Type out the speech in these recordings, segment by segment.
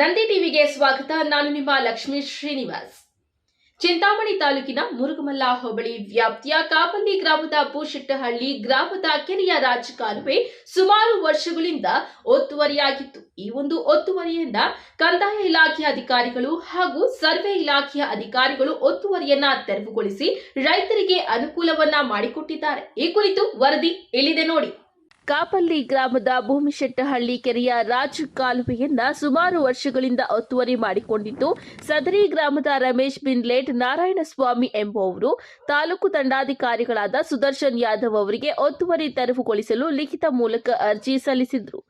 ನಂದಿ ಟಿವಿಗೆ ಸ್ವಾಗತ. ನಾನು ನಿಮ್ಮ ಲಕ್ಷ್ಮೀ ಶ್ರೀನಿವಾಸ್. ಚಿಂತಾಮಣಿ ತಾಲೂಕಿನ ಮುರುಗಮಲ್ಲ ಹೋಬಳಿ ವ್ಯಾಪ್ತಿಯ ಕಾಪಲ್ಲಿ ಗ್ರಾಮದ ಪೂಶೆಟ್ಟಹಳ್ಳಿ ಗ್ರಾಮದ ಕೆರೆಯ ರಾಜಕಾಲುವೆ ಸುಮಾರು ವರ್ಷಗಳಿಂದ ಒತ್ತುವರಿಯಾಗಿತ್ತು. ಈ ಒಂದು ಒತ್ತುವರಿಯಿಂದ ಕಂದಾಯ ಇಲಾಖೆಯ ಅಧಿಕಾರಿಗಳು ಹಾಗೂ ಸರ್ವೆ ಇಲಾಖೆಯ ಅಧಿಕಾರಿಗಳು ಒತ್ತುವರಿಯನ್ನ ತೆರವುಗೊಳಿಸಿ ರೈತರಿಗೆ ಅನುಕೂಲವನ್ನ ಮಾಡಿಕೊಟ್ಟಿದ್ದಾರೆ. ಈ ಕುರಿತು ವರದಿ ಇಲ್ಲಿದೆ ನೋಡಿ. ಕಾಪಲ್ಲಿ ಗ್ರಾಮದ ಭೂಮಿಶೆಟ್ಟಹಳ್ಳಿ ಕೆರೆಯ ರಾಜ್ ಕಾಲುವೆಯನ್ನ ಸುಮಾರು ವರ್ಷಗಳಿಂದ ಒತ್ತುವರಿ ಮಾಡಿಕೊಂಡಿದ್ದು, ಸದರಿ ಗ್ರಾಮದ ರಮೇಶ್ ಬಿನ್ಲೇಟ್, ನಾರಾಯಣಸ್ವಾಮಿ ಎಂಬುವವರು, ತಾಲೂಕು ದಂಡಾಧಿಕಾರಿಗಳಾದ ಸುದರ್ಶನ್ ಯಾದವ್ ಅವರಿಗೆ ಒತ್ತುವರಿ ತೆರವುಗೊಳಿಸಲು ಲಿಖಿತ ಮೂಲಕ ಅರ್ಜಿ ಸಲ್ಲಿಸಿದ್ರು.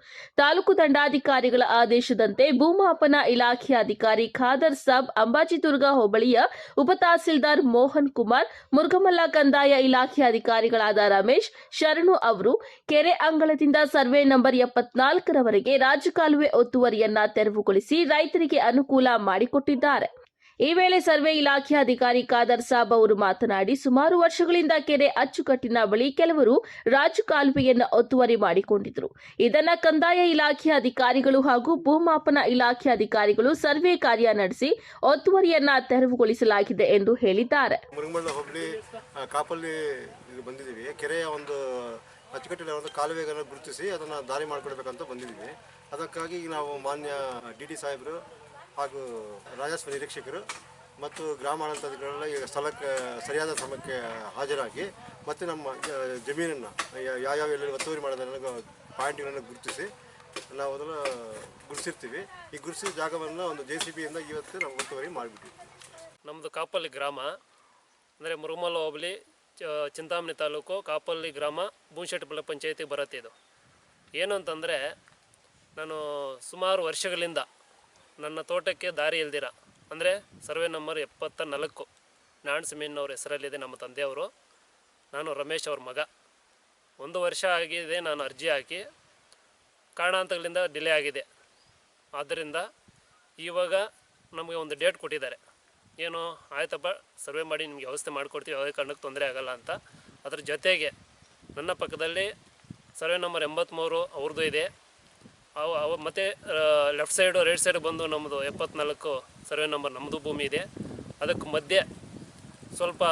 ತಾಲೂಕು ದಂಡಾಧಿಕಾರಿಗಳ ಆದೇಶದಂತೆ ಭೂಮಾಪನ ಇಲಾಖೆ ಅಧಿಕಾರಿ ಖಾದರ್ ಸಾಬ್, ಅಂಬಾಜಿದುರ್ಗ ಹೋಬಳಿಯ ಉಪ ತಹಸೀಲ್ದಾರ್ ಮೋಹನ್ ಕುಮಾರ್, ಮುರುಘಮಲ್ಲ ಕಂದಾಯ ಇಲಾಖೆ ಅಧಿಕಾರಿಗಳಾದ ರಮೇಶ್ ಶರಣು ಅವರು, ಕೆರೆ ಅಂಗಳದಿಂದ ಸರ್ವೆ ನಂಬರ್ ಎಪ್ಪತ್ನಾಲ್ಕರವರೆಗೆ ರಾಜಕಾಲುವೆ ಒತ್ತುವರಿಯನ್ನ ತೆರವುಗೊಳಿಸಿ ರೈತರಿಗೆ ಅನುಕೂಲ ಮಾಡಿಕೊಟ್ಟಿದ್ದಾರೆ. ಈ ವೇಳೆ ಸರ್ವೆ ಇಲಾಖೆ ಅಧಿಕಾರಿ ಖಾದರ್ ಸಾಬ್ ಅವರು ಮಾತನಾಡಿ, ಸುಮಾರು ವರ್ಷಗಳಿಂದ ಕೆರೆ ಅಚ್ಚುಕಟ್ಟಿನ ಬಳಿ ಕೆಲವರು ರಾಜಕಾಲುವೆಯನ್ನು ಒತ್ತುವರಿ ಮಾಡಿಕೊಂಡಿದ್ದರು ಇದನ್ನ ಕಂದಾಯ ಇಲಾಖೆ ಅಧಿಕಾರಿಗಳು ಹಾಗೂ ಭೂಮಾಪನ ಇಲಾಖೆ ಅಧಿಕಾರಿಗಳು ಸರ್ವೆ ಕಾರ್ಯ ನಡೆಸಿ ಒತ್ತುವರಿಯನ್ನ ತೆರವುಗೊಳಿಸಲಾಗಿದೆ ಎಂದು ಹೇಳಿದ್ದಾರೆ. ಕೆರೆಯ ಒಂದು ಕಾಲುವೆಗಳನ್ನು ಗುರುತಿಸಿ ಅದನ್ನು ದಾರಿ ಮಾಡಿಕೊಡ್ಬೇಕಂತ ಬಂದಿದ್ದೀವಿ. ಅದಕ್ಕಾಗಿ ನಾವು ಮಾನ್ಯ ಡಿ ಡಿ ಸಾಹೇಬರು ಹಾಗೂ ರಾಜಸ್ವ ನಿರೀಕ್ಷಕರು ಮತ್ತು ಗ್ರಾಮಾಡಳಿತಗಳೆಲ್ಲ ಈಗ ಸ್ಥಳಕ್ಕೆ ಸರಿಯಾದ ಸಮಯಕ್ಕೆ ಹಾಜರಾಗಿ ಮತ್ತು ನಮ್ಮ ಜಮೀನನ್ನು ಯಾವ್ಯಾವ ಎಲ್ಲೆಲ್ಲಿ ಒತ್ತುವರಿ ಮಾಡೋದನ್ನು ಪಾಯಿಂಟ್ಗಳನ್ನು ಗುರುತಿಸಿ ನಾವು ಅದನ್ನು ಗುರುತಿರ್ತೀವಿ ಈ ಗುರುತಿಸಿದ ಜಾಗವನ್ನು ಒಂದು ಜೆ ಸಿ ಬಿಯಿಂದ ಇವತ್ತು ನಾವು ಒತ್ತುವರಿ ಮಾಡಿಬಿಟ್ಟಿವಿ ನಮ್ಮದು ಕಾಪಲ್ಲಿ ಗ್ರಾಮ, ಅಂದರೆ ಮುರುಮಲ ಹೋಬಳಿ ಚಿಂತಾಮಣಿ ತಾಲೂಕು ಕಾಪಲ್ಲಿ ಗ್ರಾಮ ಬೂನ್ಶೆಟ್ಟಪಳ್ಳಿ ಪಂಚಾಯತಿಗೆ ಬರುತ್ತೆ ಇದು ಏನು ಅಂತಂದರೆ ನಾನು ಸುಮಾರು ವರ್ಷಗಳಿಂದ ನನ್ನ ತೋಟಕ್ಕೆ ದಾರಿ ಇಲ್ದಿರ, ಅಂದರೆ ಸರ್ವೆ ನಂಬರ್ ಎಪ್ಪತ್ತ ನಾಲ್ಕು ನಾರಾಯಣ ಸಿಮೆಣ್ಣವ್ರ ಹೆಸರಲ್ಲಿದೆ ನಮ್ಮ ತಂದೆಯವರು. ನಾನು ರಮೇಶ್ ಅವ್ರ ಮಗ. ಒಂದು ವರ್ಷ ಆಗಿದೆ ನಾನು ಅರ್ಜಿ ಹಾಕಿ ಕಾರಣಾಂತಗಳಿಂದ ಡಿಲೇ ಆಗಿದೆ. ಆದ್ದರಿಂದ ಇವಾಗ ನಮಗೆ ಒಂದು ಡೇಟ್ ಕೊಟ್ಟಿದ್ದಾರೆ. ಏನು ಆಯ್ತಪ್ಪ, ಸರ್ವೆ ಮಾಡಿ ನಿಮಗೆ ವ್ಯವಸ್ಥೆ ಮಾಡಿಕೊಡ್ತೀವಿ, ಯಾವುದೇ ಕಾರಣಕ್ಕೆ ತೊಂದರೆ ಆಗಲ್ಲ ಅಂತ. ಅದ್ರ ಜೊತೆಗೆ ನನ್ನ ಪಕ್ಕದಲ್ಲಿ ಸರ್ವೆ ನಂಬರ್ ಎಂಬತ್ತ್ಮೂರು ಅವ್ರದ್ದು ಇದೆ. ಅವು, ಅವ ಮತ್ತು ಲೆಫ್ಟ್ ಸೈಡು, ರೈಟ್ ಸೈಡ್ ಬಂದು ನಮ್ಮದು ಎಪ್ಪತ್ನಾಲ್ಕು ಸರ್ವೆ ನಂಬರ್ ನಮ್ಮದು ಭೂಮಿ ಇದೆ. ಅದಕ್ಕೆ ಮಧ್ಯೆ ಸ್ವಲ್ಪ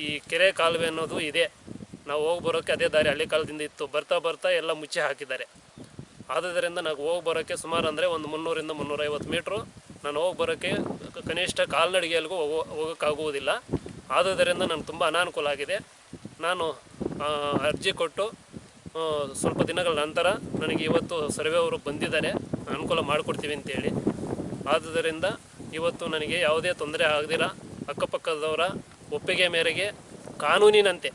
ಈ ಕೆರೆ ಕಾಲುವೆ ಅನ್ನೋದು ಇದೆ. ನಾವು ಹೋಗಿ ಬರೋಕ್ಕೆ ಅದೇ ದಾರಿ ಹಳ್ಳಿ ಕಾಲದಿಂದ ಇತ್ತು. ಬರ್ತಾ ಬರ್ತಾ ಎಲ್ಲ ಮುಚ್ಚಿ ಹಾಕಿದ್ದಾರೆ. ಆದ್ದರಿಂದ ನಾವು ಹೋಗಿ ಬರೋಕ್ಕೆ ಸುಮಾರು ಅಂದರೆ ಒಂದು ಮುನ್ನೂರಿಂದ ಮುನ್ನೂರೈವತ್ತು ಮೀಟ್ರು ನಾನು ಹೋಗಿ ಬರೋಕ್ಕೆ ಕನಿಷ್ಠ ಕಾಲ್ನಡಿಗೆಯಲ್ಲಿಗೂ ಹೋಗೋ ಹೋಗೋಕ್ಕಾಗುವುದಿಲ್ಲ. ಆದುದರಿಂದ ನನಗೆ ತುಂಬ ಅನಾನುಕೂಲ ಆಗಿದೆ. ನಾನು ಅರ್ಜಿ ಕೊಟ್ಟು ಸ್ವಲ್ಪ ದಿನಗಳ ನಂತರ ನನಗೆ ಇವತ್ತು ಸರ್ವೆ ಅವರು ಬಂದಿದ್ದಾರೆ. ಅನುಕೂಲ ಮಾಡಿಕೊಡ್ತೀವಿ ಅಂತೇಳಿ. ಆದುದರಿಂದ ಇವತ್ತು ನನಗೆ ಯಾವುದೇ ತೊಂದರೆ ಆಗದಿಲ್ಲ ಅಕ್ಕಪಕ್ಕದವರ ಒಪ್ಪಿಗೆ ಮೇರೆಗೆ ಕಾನೂನಿನಂತೆ,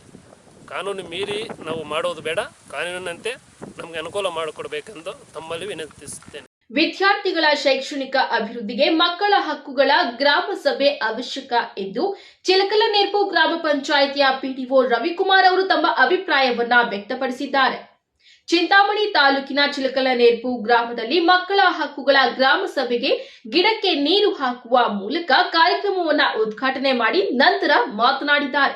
ಕಾನೂನು ಮೀರಿ ನಾವು ಮಾಡೋದು ಬೇಡ. ಕಾನೂನಿನಂತೆ ನಮಗೆ ಅನುಕೂಲ ಮಾಡಿಕೊಡ್ಬೇಕೆಂದು ತಮ್ಮಲ್ಲಿ ವಿನಂತಿಸುತ್ತೇನೆ. ವಿದ್ಯಾರ್ಥಿಗಳ ಶೈಕ್ಷಣಿಕ ಅಭಿವೃದ್ಧಿಗೆ ಮಕ್ಕಳ ಹಕ್ಕುಗಳ ಗ್ರಾಮ ಸಭೆ ಅವಶ್ಯಕ ಎಂದು ಚಿಲಕಲನೇರ್ಪು ಗ್ರಾಮ ಪಂಚಾಯಿತಿಯ ಪಿಡಿಒ ರವಿಕುಮಾರ್ ಅವರು ತಮ್ಮ ಅಭಿಪ್ರಾಯವನ್ನ ವ್ಯಕ್ತಪಡಿಸಿದ್ದಾರೆ. ಚಿಂತಾಮಣಿ ತಾಲೂಕಿನ ಚಿಲಕಲನೇರ್ಪು ಗ್ರಾಮದಲ್ಲಿ ಮಕ್ಕಳ ಹಕ್ಕುಗಳ ಗ್ರಾಮ ಸಭೆಗೆ ಗಿಡಕ್ಕೆ ನೀರು ಹಾಕುವ ಮೂಲಕ ಕಾರ್ಯಕ್ರಮವನ್ನು ಉದ್ಘಾಟನೆ ಮಾಡಿ ನಂತರ ಮಾತನಾಡಿದ್ದಾರೆ.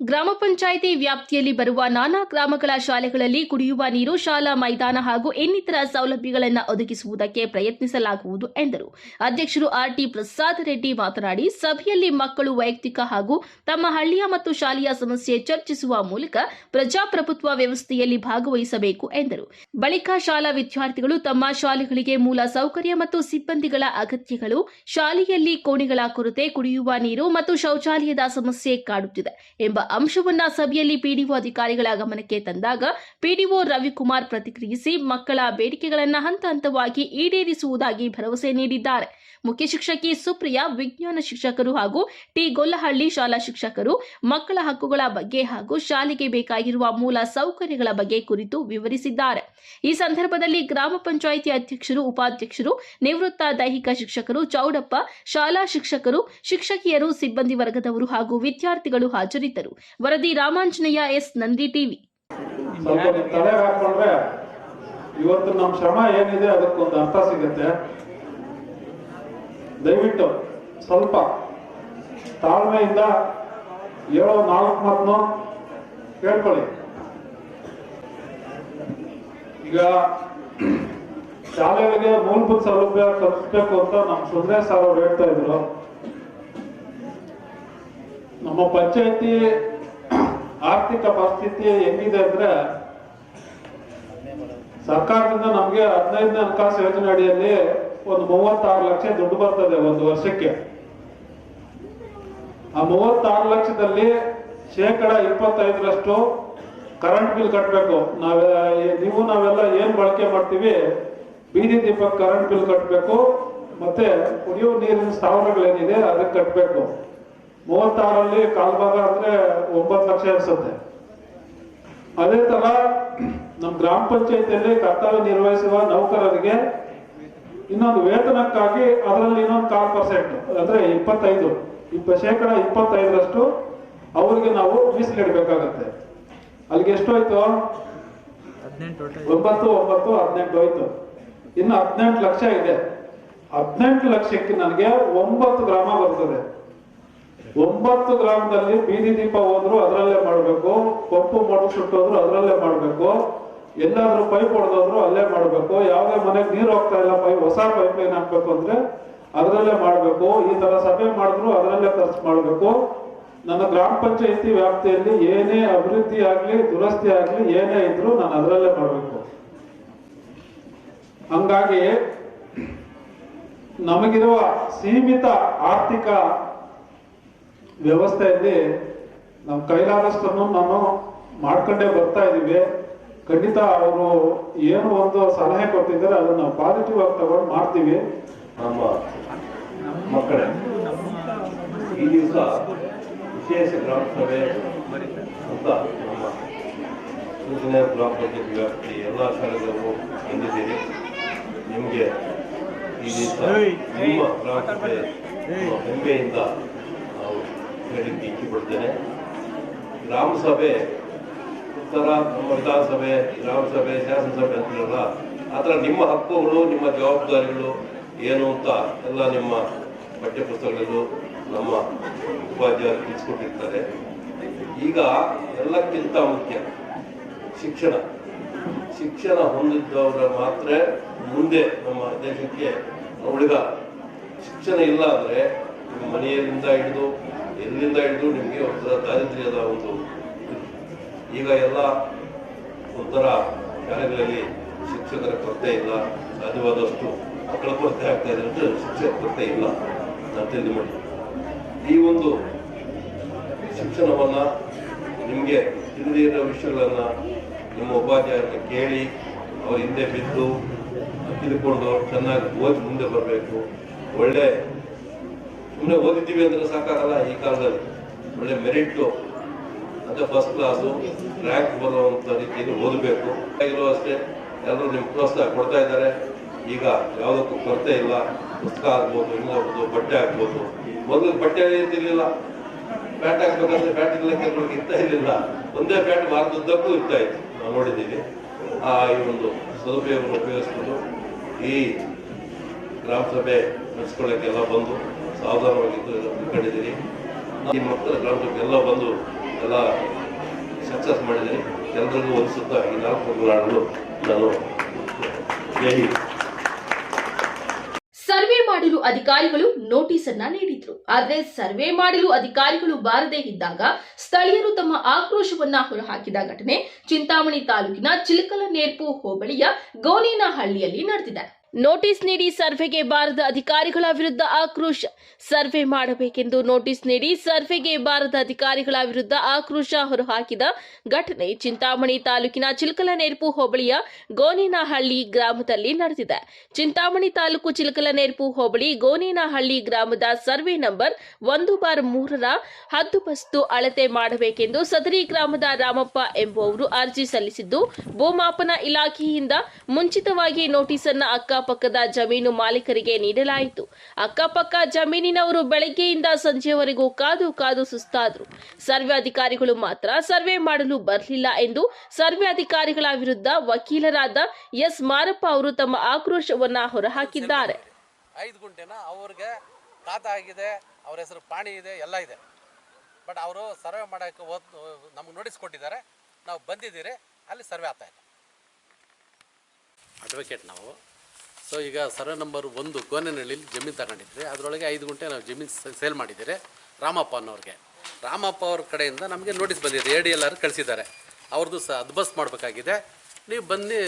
ಗ್ರಾಮ ಪಂಚಾಯಿತಿ ವ್ಯಾಪ್ತಿಯಲ್ಲಿ ಬರುವ ನಾನಾ ಗ್ರಾಮಗಳ ಶಾಲೆಗಳಲ್ಲಿ ಕುಡಿಯುವ ನೀರು, ಶಾಲಾ ಮೈದಾನ ಹಾಗೂ ಇನ್ನಿತರ ಸೌಲಭ್ಯಗಳನ್ನು ಒದಗಿಸುವುದಕ್ಕೆ ಪ್ರಯತ್ನಿಸಲಾಗುವುದು ಎಂದರು. ಅಧ್ಯಕ್ಷರು ಆರ್ಟಿ ಪ್ರಸಾದ್ ರೆಡ್ಡಿ ಮಾತನಾಡಿ, ಸಭೆಯಲ್ಲಿ ಮಕ್ಕಳು ವೈಯಕ್ತಿಕ ಹಾಗೂ ತಮ್ಮ ಹಳ್ಳಿಯ ಮತ್ತು ಶಾಲೆಯ ಸಮಸ್ಯೆ ಚರ್ಚಿಸುವ ಮೂಲಕ ಪ್ರಜಾಪ್ರಭುತ್ವ ವ್ಯವಸ್ಥೆಯಲ್ಲಿ ಭಾಗವಹಿಸಬೇಕು ಎಂದರು. ಬಳಿಕ ಶಾಲಾ ವಿದ್ಯಾರ್ಥಿಗಳು ತಮ್ಮ ಶಾಲೆಗಳಿಗೆ ಮೂಲ ಸೌಕರ್ಯ ಮತ್ತು ಸಿಬ್ಬಂದಿಗಳ ಅಗತ್ಯಗಳು, ಶಾಲೆಯಲ್ಲಿ ಕೋಣೆಗಳ ಕೊರತೆ, ಕುಡಿಯುವ ನೀರು ಮತ್ತು ಶೌಚಾಲಯದ ಸಮಸ್ಯೆ ಕಾಡುತ್ತಿದೆ ಎಂಬ ಅಂಶವನ್ನ ಸಭೆಯಲ್ಲಿ ಪಿಡಿಒ ಅಧಿಕಾರಿಗಳ ಗಮನಕ್ಕೆ ತಂದಾಗ ಪಿಡಿಒ ರವಿಕುಮಾರ್ ಪ್ರತಿಕ್ರಿಯಿಸಿ ಮಕ್ಕಳ ಬೇಡಿಕೆಗಳನ್ನು ಹಂತ ಹಂತವಾಗಿ ಈಡೇರಿಸುವುದಾಗಿ ಭರವಸೆ ನೀಡಿದ್ದಾರೆ. ಮುಖ್ಯ ಶಿಕ್ಷಕಿ ಸುಪ್ರಿಯಾ, ವಿಜ್ಞಾನ ಶಿಕ್ಷಕರು ಹಾಗೂ ಟಿ. ಗೊಲ್ಲಹಳ್ಳಿ ಶಾಲಾ ಶಿಕ್ಷಕರು ಮಕ್ಕಳ ಹಕ್ಕುಗಳ ಬಗ್ಗೆ ಹಾಗೂ ಶಾಲೆಗೆ ಬೇಕಾಗಿರುವ ಮೂಲ ಸೌಕರ್ಯಗಳ ಬಗ್ಗೆ ಕುರಿತು ವಿವರಿಸಿದ್ದಾರೆ. ಈ ಸಂದರ್ಭದಲ್ಲಿ ಗ್ರಾಮ ಪಂಚಾಯಿತಿ ಅಧ್ಯಕ್ಷರು, ಉಪಾಧ್ಯಕ್ಷರು, ನಿವೃತ್ತ ದೈಹಿಕ ಶಿಕ್ಷಕರು, ಚೌಡಪ್ಪ, ಶಾಲಾ ಶಿಕ್ಷಕರು, ಶಿಕ್ಷಕಿಯರು, ಸಿಬ್ಬಂದಿ ವರ್ಗದವರು ಹಾಗೂ ವಿದ್ಯಾರ್ಥಿಗಳು ಹಾಜರಿದ್ದರು. ವರದಿ ರಾಮಾಂಜನೇಯ ಎಸ್. ನಂದಿ ಟಿವಿ. ಇವತ್ತು ನಮ್ಮ ಶ್ರಮ ಏನಿದೆ ಅದಕ್ಕೊಂದು ಅರ್ಥ ಸಿಗುತ್ತೆ. ದಯವಿಟ್ಟು ಸ್ವಲ್ಪ ತಾಳ್ಮೆಯಿಂದ ಹೇಳೋ ನಾಲ್ಕು ಮಾತನ್ನು ಕೇಳ್ಕೊಳ್ಳಿ. ಈಗ ಶಾಲೆಗಳಿಗೆ ಮೂಲಭೂತ ಸೌಲಭ್ಯ ಕಲ್ಪಿಸಬೇಕು ಅಂತ ನಮ್ಮ ಸುಂದರೇಶ್ ಸರ್ ಹೇಳ್ತಾ ಇದ್ರು. ನಮ್ಮ ಪಂಚಾಯತಿ ಆರ್ಥಿಕ ಪರಿಸ್ಥಿತಿ ಹೆಂಗಿದೆ ಅಂದ್ರೆ ಸರ್ಕಾರದಿಂದ ನಮಗೆ ಹದಿನೈದನೇ ಹಣಕಾಸು ಯೋಜನೆ ಅಡಿಯಲ್ಲಿ ಒಂದು ಮೂವತ್ತಾರು ಲಕ್ಷ ದುಡ್ಡು ಬರ್ತದೆ ಒಂದು ವರ್ಷಕ್ಕೆ. ಆ ಮೂವತ್ತಾರು ಲಕ್ಷದಲ್ಲಿ ಶೇಕಡ ಇಪ್ಪತ್ತೈದರಷ್ಟು ಕರೆಂಟ್ ಬಿಲ್ ಕಟ್ಟಬೇಕು ನಾವೇ ನೀವು ನಾವೆಲ್ಲ ಏನ್ ಬಳಕೆ ಮಾಡ್ತೀವಿ? ಬೀದಿ ದೀಪಕ್ ಕರೆಂಟ್ ಬಿಲ್ ಕಟ್ಟಬೇಕು ಮತ್ತೆ ಕುಡಿಯುವ ನೀರಿನ ಸ್ಥಾವರಗಳೇನಿದೆ ಅದಕ್ಕೆ ಕಟ್ಟಬೇಕು ಮೂವತ್ತಾರಲ್ಲಿ ಕಾಲ್ಭಾಗ ಅಂದ್ರೆ ಒಂಬತ್ತು ಲಕ್ಷ ಅನ್ಸುತ್ತೆ ಅದೇ ತರ ನಮ್ಮ ಗ್ರಾಮ ಪಂಚಾಯತಿಯಲ್ಲಿ ಕರ್ತವ್ಯ ನಿರ್ವಹಿಸುವ ನೌಕರರಿಗೆ ಇನ್ನೊಂದು ವೇತನಕ್ಕಾಗಿ ಅದರಲ್ಲಿ ಇನ್ನೊಂದು ಕಾಲ್ ಪರ್ಸೆಂಟ್ ಅಂದ್ರೆ ಇಪ್ಪತ್ತೈದು ಇಪ್ಪ ಶೇಕಡ ಇಪ್ಪತ್ತೈದರಷ್ಟು ಅವರಿಗೆ ನಾವು ಮೀಸಲಿಡಬೇಕಾಗತ್ತೆ ಅಲ್ಲಿಗೆ ಎಷ್ಟೋಯ್ತು? ಒಂಬತ್ತು ಒಂಬತ್ತು ಹದಿನೆಂಟು ಹೋಯ್ತು. ಇನ್ನು ಹದಿನೆಂಟು ಲಕ್ಷ ಇದೆ. ಹದಿನೆಂಟು ಲಕ್ಷಕ್ಕೆ ನನಗೆ ಒಂಬತ್ತು ಗ್ರಾಮ ಬರ್ತದೆ. ಒಂಬತ್ತು ಗ್ರಾಮದಲ್ಲಿ ಬೀದಿ ದೀಪ ಹೋದ್ರು ಅದರಲ್ಲೇ ಮಾಡಬೇಕು, ಪಂಪು ಮೋಟರ್ ಸುಟ್ಟೋದ್ರು ಅದರಲ್ಲೇ ಮಾಡಬೇಕು, ಎಲ್ಲಾದ್ರೂ ಪೈಪ್ ಹೊಡೆದೋದ್ರು ಅಲ್ಲೇ ಮಾಡಬೇಕು, ಯಾವುದೇ ಮನೆಗೆ ನೀರು ಹೋಗ್ತಾ ಇಲ್ಲ ಪೈಪ್ ಹೊಸ ಪೈಪ್ ಲೈನ್ ಹಾಕ್ಬೇಕು ಅಂದ್ರೆ ಅದರಲ್ಲೇ ಮಾಡಬೇಕು, ಈ ತರ ಸಭೆ ಮಾಡಿದ್ರು ಅದರಲ್ಲೇ ಖರ್ಚು ಮಾಡಬೇಕು. ನನ್ನ ಗ್ರಾಮ ಪಂಚಾಯತಿ ವ್ಯಾಪ್ತಿಯಲ್ಲಿ ಏನೇ ಅಭಿವೃದ್ಧಿ ಆಗ್ಲಿ, ದುರಸ್ತಿ ಆಗ್ಲಿ, ಏನೇ ಇದ್ರು ನಾನು ಅದರಲ್ಲೇ ಮಾಡಬೇಕು. ಹಂಗಾಗಿ ನಮಗಿರುವ ಸೀಮಿತ ಆರ್ಥಿಕ ವ್ಯವಸ್ಥೆಯಲ್ಲಿ ನಮ್ಮ ಕೈಲಾದಷ್ಟನ್ನು ನಾನು ಮಾಡ್ಕೊಂಡೇ ಬರ್ತಾ ಇದ್ದೀವಿ. ಖಂಡಿತ ಅವರು ಏನು ಒಂದು ಸಲಹೆ ಕೊಟ್ಟಿದ್ದಾರೆ, ಅದನ್ನ ಪಾಸಿಟಿವ್ ಆಗಿ ತಗೊಂಡು ಮಾಡ್ತೀವಿ. ನಮ್ಮ ಮಕ್ಕಳೇ, ಈ ದಿವಸ ವಿಶೇಷ ಗ್ರಾಮ ಸಭೆ ಅಂತ ನಮ್ಮ ಸೂಚನೆ ಗ್ರಾಮ ಪಂಚಾಯತ್ ವ್ಯಾಪ್ತಿ ಎಲ್ಲ ಶಾಲೆಗಳು ಬಂದಿದ್ದೀರಿ. ನಿಮಗೆ ಈ ದಿವಸ ನಿಮ್ಮ ಗ್ರಾಮ ಸಭೆ ಹೆಮ್ಮೆಯಿಂದ ಹೇಳಲಿಕ್ಕೆ ಇಚ್ಛೆಪಡ್ತೇನೆ ಗ್ರಾಮ ಸಭೆ, ಉತ್ತರ ವಿಧಾನಸಭೆ ಗ್ರಾಮ ಸಭೆ ಶಾಸನಸಭೆ ಅಂತೀರಲ್ಲ, ಆ ನಿಮ್ಮ ಹಕ್ಕುಗಳು, ನಿಮ್ಮ ಜವಾಬ್ದಾರಿಗಳು ಏನು ಅಂತ ಎಲ್ಲ ನಿಮ್ಮ ಪಠ್ಯಪುಸ್ತಕಗಳಲ್ಲೂ ನಮ್ಮ ಉಪಾಧ್ಯಾಯರು ತಿಳಿಸ್ಕೊಟ್ಟಿರ್ತಾರೆ. ಈಗ ಎಲ್ಲಕ್ಕಿಂತ ಮುಖ್ಯ ಶಿಕ್ಷಣ. ಶಿಕ್ಷಣ ಹೊಂದಿದ್ದವರ ಮಾತ್ರ ಮುಂದೆ ನಮ್ಮ ದೇಶಕ್ಕೆ ಉಳಿದ ಶಿಕ್ಷಣ ಇಲ್ಲ ಅಂದರೆ ಮನೆಯಲ್ಲಿಂದ ಹಿಡಿದು ಎಲ್ಲಿಂದ ಹಿಡಿದು ನಿಮಗೆ ದಾರಿದ್ರ್ಯದ ಒಂದು ಈಗ ಎಲ್ಲ ಒಂಥರ ಶಾಲೆಗಳಲ್ಲಿ ಶಿಕ್ಷಕರ ಕೊರತೆ ಇಲ್ಲ, ಸಾಧ್ಯವಾದಷ್ಟು ಮಕ್ಕಳ ಕೊರತೆ ಆಗ್ತಾ ಇದೆ ಅಂತ ಶಿಕ್ಷಕರ ಕೊರತೆ ಇಲ್ಲ ನಾನು ಮಾಡಿ. ಈ ಒಂದು ಶಿಕ್ಷಣವನ್ನು ನಿಮಗೆ ಹಿಂದೆ ಇರೋ ವಿಷಯಗಳನ್ನ ನಿಮ್ಮ ಉಪಾಧ್ಯಾಯರನ್ನ ಕೇಳಿ, ಅವ್ರ ಹಿಂದೆ ಬಿದ್ದು ತಿಳ್ಕೊಂಡು ಚೆನ್ನಾಗಿ ಓದಿ ಮುಂದೆ ಬರಬೇಕು. ಒಳ್ಳೆ ಸುಮ್ಮನೆ ಓದಿದ್ದೀವಿ ಅಂದ್ರೆ ಸಾಕಾಗಲ್ಲ ಈ ಕಾಲದಲ್ಲಿ. ಒಳ್ಳೆ ಮೆರಿಟು ಅದೇ ಫಸ್ಟ್ ಕ್ಲಾಸು ರ್ಯಾಂಕ್ ಬರುವಂತ ರೀತಿಯಲ್ಲಿ ಓದಬೇಕು. ಇರೋ ಅಷ್ಟೇ ಎಲ್ಲರೂ ನಿಮ್ಗೆ ಪ್ರೋತ್ಸಾಹ ಕೊಡ್ತಾ ಇದ್ದಾರೆ. ಈಗ ಯಾವುದಕ್ಕೂ ಕೊರತೆ ಇಲ್ಲ. ಪುಸ್ತಕ ಆಗ್ಬೋದು ಒಂದು ಬಟ್ಟೆ ಆಗ್ಬೋದು. ಮೊದಲು ಬಟ್ಟೆ ಇರ್ತಿರ್ಲಿಲ್ಲ ಬ್ಯಾಟ್ ಹಾಕ್ಬೇಕಂದ್ರೆ ಬ್ಯಾಟ್ ಇಲ್ಲ ಕೆಲವ್ರಿಗೆ ಇರ್ತಾ ಇರಲಿಲ್ಲ. ಒಂದೇ ಬ್ಯಾಟ್ ಮಾರ್ಗದ್ದಕ್ಕೂ ಇರ್ತಾ ಇತ್ತು. ನಾವು ನೋಡಿದ್ದೀವಿ. ಆ ಈ ಒಂದು ಸದುಪಯೋಗವನ್ನು ಉಪಯೋಗಿಸ್ಕೊಂಡು ಈ ಗ್ರಾಮ ಸಭೆ ನಡೆಸ್ಕೊಳ್ಳೋಕ್ಕೆಲ್ಲ ಬಂದು ಸಾವಧಾನವಾಗಿದ್ದು ಕಂಡಿದ್ದೀನಿ ಈ ಮಕ್ಕಳ ಗ್ರಾಮ ಎಲ್ಲ ಬಂದು ಎಲ್ಲ ಸಕ್ಸಸ್ ಮಾಡಿದ್ದೀನಿ. ಎಲ್ಲರಿಗೂ ಒಂದಿಸುತ್ತ ಈ ನಾಲ್ಕು ನಾಡಲು ನಾನು ಜೈ ಸರ್ವೆ ಮಾಡಲು ಅಧಿಕಾರಿಗಳು ನೋಟಿಸ್ ಅನ್ನ ನೀಡಿದ್ರು. ಆದ್ರೆ ಸರ್ವೆ ಮಾಡಲು ಅಧಿಕಾರಿಗಳು ಬಾರದೇ ಇದ್ದಾಗ ಸ್ಥಳೀಯರು ತಮ್ಮ ಆಕ್ರೋಶವನ್ನ ಹೊರಹಾಕಿದ ಘಟನೆ ಚಿಂತಾಮಣಿ ತಾಲೂಕಿನ ಚಿಲಕಲ ನೇರ್ಪು ಹೋಬಳಿಯ ಗೋನೇನಹಳ್ಳಿಯಲ್ಲಿ ನಡೆದಿದೆ. ನೋಟಿಸ್ ನೀಡಿ ಸರ್ವೆಗೆ ಬಾರದ ಅಧಿಕಾರಿಗಳ ವಿರುದ್ಧ ಆಕ್ರೋಶ ಸರ್ವೆ ಮಾಡಬೇಕೆಂದು ನೋಟಿಸ್ ನೀಡಿ ಸರ್ವೆಗೆ ಬಾರದ ಅಧಿಕಾರಿಗಳ ವಿರುದ್ಧ ಆಕ್ರೋಶ ಹೊರಹಾಕಿದ ಘಟನೆ ಚಿಂತಾಮಣಿ ತಾಲೂಕಿನ ಚಿಲಕಲನೇರ್ಪು ಹೋಬಳಿಯ ಗೋನೇನಹಳ್ಳಿ ಗ್ರಾಮದಲ್ಲಿ ನಡೆದಿದೆ. ಚಿಂತಾಮಣಿ ತಾಲೂಕು ಚಿಲಕಲನೇರ್ಪು ಹೋಬಳಿ ಗೋನೇನಹಳ್ಳಿ ಗ್ರಾಮದ ಸರ್ವೆ ನಂಬರ್ ಒಂದು ಬಾರ್ ಮೂರರ ಹದ್ದುಬಸ್ತು ಅಳತೆ ಮಾಡಬೇಕೆಂದು ಸದರಿ ಗ್ರಾಮದ ರಾಮಪ್ಪ ಎಂಬುವವರು ಅರ್ಜಿ ಸಲ್ಲಿಸಿದ್ದು, ಭೂಮಾಪನ ಇಲಾಖೆಯಿಂದ ಮುಂಚಿತವಾಗಿ ನೋಟಿಸ್ ಅನ್ನ ಅಕ್ಕಪಕ್ಕದ ಜಮೀನು ಮಾಲೀಕರಿಗೆ ನೀಡಲಾಯಿತು. ಅಕ್ಕಪಕ್ಕ ಜಮೀನಿನವರು ಬೆಳಗ್ಗೆಯಿಂದ ಸಂಜೆಯವರೆಗೂ ಕಾದು ಕಾದು ಸುಸ್ತಾದ್ರು. ಸರ್ವೆ ಅಧಿಕಾರಿಗಳು ಮಾತ್ರ ಸರ್ವೆ ಮಾಡಲು ಬರಲಿಲ್ಲ ಎಂದು ಸರ್ವೆ ಅಧಿಕಾರಿಗಳ ವಿರುದ್ಧ ವಕೀಲರಾದ ಎಸ್ ಮಾರಪ್ಪ ಅವರು ತಮ್ಮ ಆಕ್ರೋಶವನ್ನ ಹೊರಹಾಕಿದ್ದಾರೆ. ಐದು ಗುಂಟೆನ ಅವ್ರಿಗೆ ತಾತ ಆಗಿದೆ ಅವ್ರ ಹೆಸರು ಪಾಣಿ ಇದೆ ಎಲ್ಲ ಇದೆ. ಬಟ್ ಅವರು ಸರ್ವೆ ಮಾಡೋಕ್ಕೆ ಓದ್ ನಮ್ಗೆ ನೋಟಿಸ್ ಕೊಟ್ಟಿದ್ದಾರೆ. ನಾವು ಬಂದಿದ್ದೀರಿ ಅಲ್ಲಿ ಸರ್ವೆ ಆಗ್ತಾ ಇಲ್ಲ ಅಡ್ವೊಕೇಟ್ ನಾವು. ಸೊ ಈಗ ಸರ್ವೆ ನಂಬರ್ ಒಂದು ಗೋನೆನಹಳ್ಳಿಲಿ ಜಮೀನು ತಗೊಂಡಿದ್ರಿ. ಅದರೊಳಗೆ ಐದು ಗುಂಟೆ ನಾವು ಜಮೀನು ಸೇಲ್ ಮಾಡಿದ್ದೀರಿ ರಾಮಪ್ಪ ಅನ್ನೋರಿಗೆ. ರಾಮಪ್ಪ ಅವ್ರ ಕಡೆಯಿಂದ ನಮಗೆ ನೋಟಿಸ್ ಬಂದಿದೆ. ಎ ಡಿ ಎಲ್ ಆರ್ ಕಳಿಸಿದ್ದಾರೆ. ಅವ್ರದ್ದು ಸಹ ಅದ್ಬಸ್ ಮಾಡಬೇಕಾಗಿದೆ. ನೀವು ಬನ್ನಿ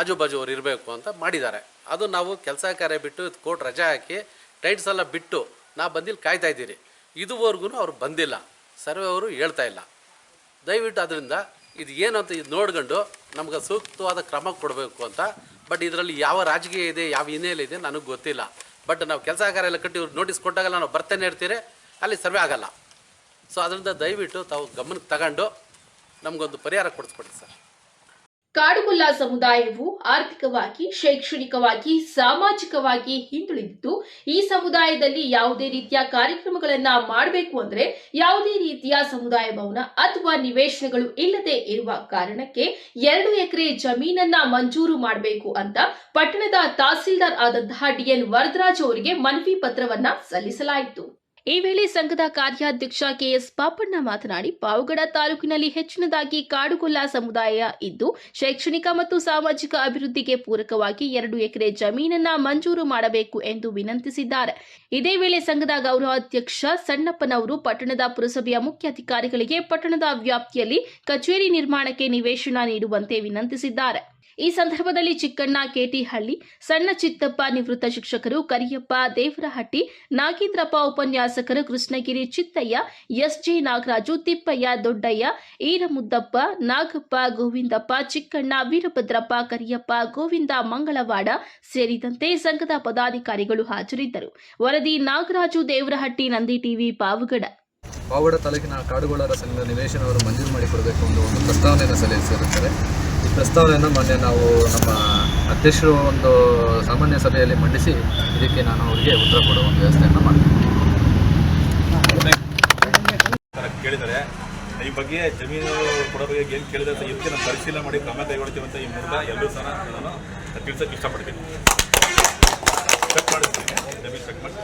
ಆಜು ಬಾಜು ಅವ್ರು ಇರಬೇಕು ಅಂತ ಮಾಡಿದ್ದಾರೆ. ಅದು ನಾವು ಕೆಲಸ ಕಾರ್ಯ ಬಿಟ್ಟು ಕೋರ್ಟ್ ರಜೆ ಹಾಕಿ ಟೈಟ್ಸ್ ಎಲ್ಲ ಬಿಟ್ಟು ನಾ ಬಂದಿಲ್ಲಿ ಕಾಯ್ತಾ ಇದ್ದೀರಿ. ಇದುವರೆಗೂ ಅವ್ರು ಬಂದಿಲ್ಲ. ಸರ್ವೆ ಅವರು ಹೇಳ್ತಾ ಇಲ್ಲ. ದಯವಿಟ್ಟು ಅದರಿಂದ ಇದು ಏನು ಅಂತ ಇದು ನೋಡ್ಕೊಂಡು ನಮ್ಗೆ ಸೂಕ್ತವಾದ ಕ್ರಮ ಕೊಡಬೇಕು ಅಂತ ಬಟ್ ಇದರಲ್ಲಿ ಯಾವ ರಾಜಕೀಯ ಇದೆ, ಯಾವ ಹಿನ್ನೆಲೆ ಇದೆ ನನಗೆ ಗೊತ್ತಿಲ್ಲ. ಬಟ್ ನಾವು ಕೆಲಸ ಕಾರ್ಯ ಎಲ್ಲ ಕಟ್ಟಿ ನೋಟಿಸ್ ಕೊಟ್ಟಾಗಲ್ಲ, ನಾವು ಬರ್ತೇನೆ ಇರ್ತೀರಿ ಅಲ್ಲಿ ಸರ್ವೆ ಆಗಲ್ಲ. ಸೊ ಅದರಿಂದ ದಯವಿಟ್ಟು ತಾವು ಗಮನಕ್ಕೆ ತಗೊಂಡು ನಮಗೊಂದು ಪರಿಹಾರ ಕೊಡಿಸ್ಕೊಡಿ ಸರ್. ಕಾಡುಗೊಲ್ಲ ಸಮುದಾಯವು ಆರ್ಥಿಕವಾಗಿ, ಶೈಕ್ಷಣಿಕವಾಗಿ, ಸಾಮಾಜಿಕವಾಗಿ ಹಿಂದುಳಿದಿದ್ದು, ಈ ಸಮುದಾಯದಲ್ಲಿ ಯಾವುದೇ ರೀತಿಯ ಕಾರ್ಯಕ್ರಮಗಳನ್ನ ಮಾಡಬೇಕು ಅಂದ್ರೆ ಯಾವುದೇ ರೀತಿಯ ಸಮುದಾಯ ಭವನ ಅಥವಾ ನಿವೇಶನಗಳು ಇಲ್ಲದೆ ಇರುವ ಕಾರಣಕ್ಕೆ ಎರಡು ಎಕರೆ ಜಮೀನನ್ನ ಮಂಜೂರು ಮಾಡಬೇಕು ಅಂತ ಪಟ್ಟಣದ ತಹಸೀಲ್ದಾರ್ ಆದಂತಹ ಡಿಎನ್ ವರದರಾಜ್ ಅವರಿಗೆ ಮನವಿ ಪತ್ರವನ್ನ ಸಲ್ಲಿಸಲಾಯಿತು. ಈ ವೇಳೆ ಸಂಘದ ಕಾರ್ಯಾಧ್ಯಕ್ಷ ಕೆಎಸ್ ಪಾಪಣ್ಣ ಮಾತನಾಡಿ, ಪಾವಗಡ ತಾಲೂಕಿನಲ್ಲಿ ಹೆಚ್ಚಿನದಾಗಿ ಕಾಡುಗೊಲ್ಲ ಸಮುದಾಯ ಇದ್ದು, ಶೈಕ್ಷಣಿಕ ಮತ್ತು ಸಾಮಾಜಿಕ ಅಭಿವೃದ್ಧಿಗೆ ಪೂರಕವಾಗಿ ಎರಡು ಎಕರೆ ಜಮೀನನ್ನ ಮಂಜೂರು ಮಾಡಬೇಕು ಎಂದು ವಿನಂತಿಸಿದ್ದಾರೆ. ಇದೇ ವೇಳೆ ಸಂಘದ ಗೌರವಾಧ್ಯಕ್ಷ ಸಣ್ಣಪ್ಪನವರು ಪಟ್ಟಣದ ಪುರಸಭೆಯ ಮುಖ್ಯ ಅಧಿಕಾರಿಗಳಿಗೆ ಪಟ್ಟಣದ ವ್ಯಾಪ್ತಿಯಲ್ಲಿ ಕಚೇರಿ ನಿರ್ಮಾಣಕ್ಕೆ ನಿವೇಶನ ನೀಡುವಂತೆ ವಿನಂತಿಸಿದ್ದಾರೆ. ಈ ಸಂದರ್ಭದಲ್ಲಿ ಚಿಕ್ಕಣ್ಣ ಕೆಟಿಹಳ್ಳಿ, ಸಣ್ಣ ಚಿತ್ತಪ್ಪ ನಿವೃತ್ತ ಶಿಕ್ಷಕರು ಕರಿಯಪ್ಪ, ದೇವರಹಟ್ಟಿ, ನಾಗೇಂದ್ರಪ್ಪ ಉಪನ್ಯಾಸಕರು ಕೃಷ್ಣಗಿರಿ ಚಿತ್ತಯ್ಯ, ಎಸ್ಜಿ ನಾಗರಾಜು, ತಿಪ್ಪಯ್ಯ ದೊಡ್ಡಯ್ಯ, ಈರಮುದ್ದಪ್ಪ, ನಾಗಪ್ಪ, ಗೋವಿಂದಪ್ಪ, ಚಿಕ್ಕಣ್ಣ ವೀರಭದ್ರಪ್ಪ, ಕರಿಯಪ್ಪ, ಗೋವಿಂದ ಮಂಗಳವಾಡ ಸೇರಿದಂತೆ ಸಂಘದ ಪದಾಧಿಕಾರಿಗಳು ಹಾಜರಿದ್ದರು. ವರದಿ ನಾಗರಾಜು ದೇವರಹಟ್ಟಿ, ನಂದಿ ಟಿವಿ, ಪಾವಗಡ. ಪಾವಗಡ ತಾಲೂಕಿನ ಕಾಡುಗೊಳ್ಳರ ಸಂಘದ ನಿವೇಶನವರು ಮಂಜೂರು ಮಾಡಿಕೊಡಬೇಕು ಎಂದು ಒಂದು ಪ್ರಸ್ತಾವನೆಯನ್ನು ಸಲ್ಲಿಸಿರುತ್ತಾರೆ ಪ್ರಸ್ತಾವನೆಯನ್ನು ಮೊನ್ನೆ ನಾವು ನಮ್ಮ ಅಧ್ಯಕ್ಷರು ಒಂದು ಸಾಮಾನ್ಯ ಸಭೆಯಲ್ಲಿ ಮಂಡಿಸಿ ಇದಕ್ಕೆ ನಾನು ಅವರಿಗೆ ಉತ್ತರ ಕೊಡುವ ಒಂದು ವ್ಯವಸ್ಥೆಯನ್ನು ಮಾಡ್ತೀನಿ. ಕೇಳಿದರೆ. ಈ ಬಗ್ಗೆ ಜಮೀನು ಕೊಡೋ ಬಗ್ಗೆ ಏನು ಕೇಳಿದ್ರೆ ಇವತ್ತಿಗೆ ನಾನು ಪರಿಶೀಲನೆ ಮಾಡಿ ಕ್ರಮ ಕೈಗೊಳ್ತೀವಿ ಅಂತ ಈ ಮೂಲಕ ಎಲ್ಲರೂ ಸಹ ನಾನು ತಿಳಿಸೋಕೆ ಇಷ್ಟಪಡ್ತೀನಿ. ಚೆಕ್ ಮಾಡಿ ಜಮೀನು ಚೆಕ್ ಮಾಡಿ.